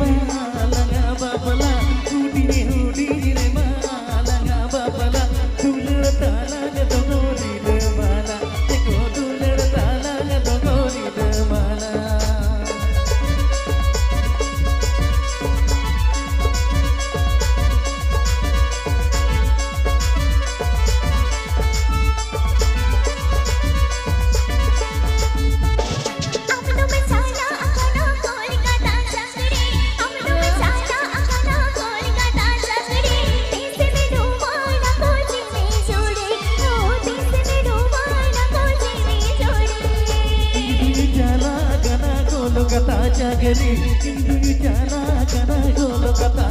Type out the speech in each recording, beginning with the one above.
บ้าง jagari, indu jara jara, golo kata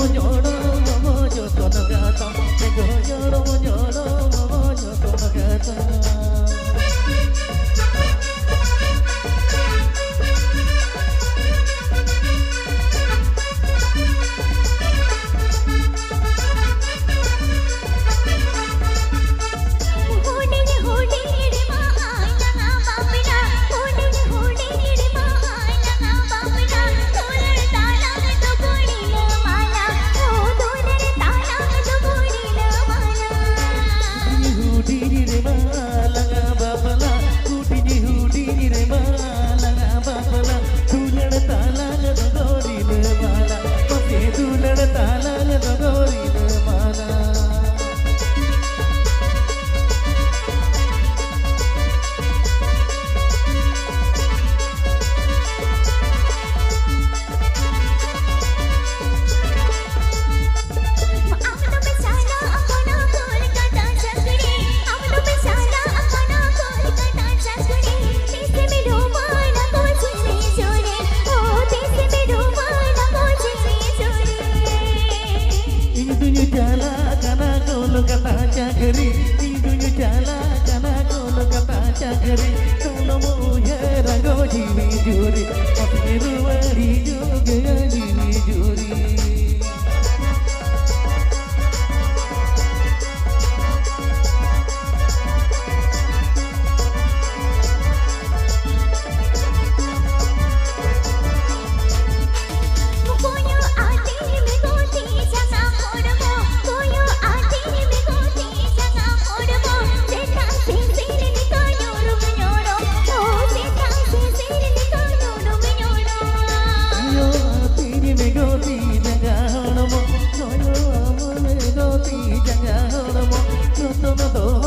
મોજો મોજો સોનવ્રતા চাকরি দুই চালা কানা কলকাতা চাকরি। শোনো মোহে রাগ জুড়ে পথে ずっと